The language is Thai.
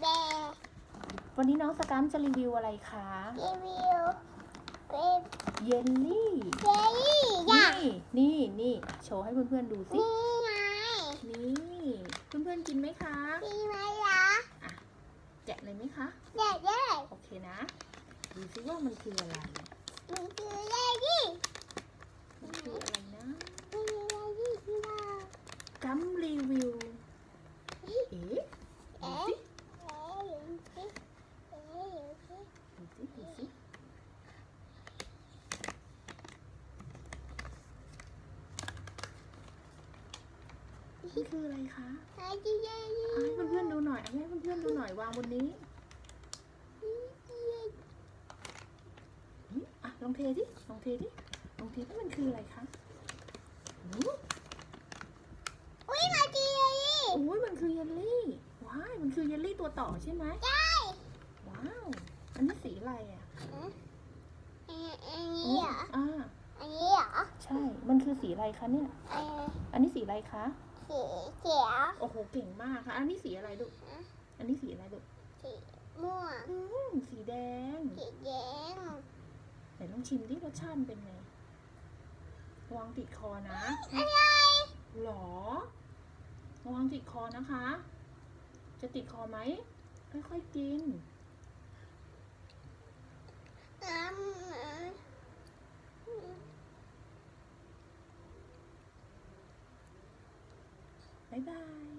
แบร์วันนี้น้องสกัมจะรีวิวอะไรคะ รีวิวเป็นเยลลี่เจลลี่ย่านี่นี่นี่โชว์ให้เพื่อนๆดูสิ นี่ไงนี่เพื่อนๆกินไหมคะมีไหมล่ะแกะเลยไหมคะ เด็กเด็กโอเคนะ ดูซิว่ามันคืออะไรมันคือเจลลี่ มันคืออะไรนะ มันคือเจลลี่ที่เรา กัมรีวิว เอ๊ะดูสิ เอ๊ะอยู่สิเอ๊ะอยู่สิ ดูสิดูสิ นี่คืออะไรคะไอ้เจลลี่เอาให้เพื่อนๆดูหน่อยเอาให้เพื่อนๆดูหน่อยวางบนนี้อืมอะลองเทดิลองเทดิลองเทดิมันคืออะไรคะอู้อุ้ยมาเจลลี่โอ้ยมันคือเยลลี่ว้ายมันคือเยลลี่ตัวต่อใช่ไหมใช่ว้าวอันนี้สีอะไรอะอันนี้เหรออ่าอันนี้เหรอใช่ มันคือสีอะไรคะเนี่ยเอออันนี้สีอะไรคะ สีเขียวโอ้โหเก่งมากค่ะ อันนี้สีอะไรลูกอันนี้สีอะไรลูกสีม่วงอืมสีแดงสีแดงไหนลองชิมดิรสชาติมันเป็นไงระวังติดคอนะอะไรหรอระวังติดคอนะคะ จะติดคอไหมค่อยๆกินน้ Bye-bye.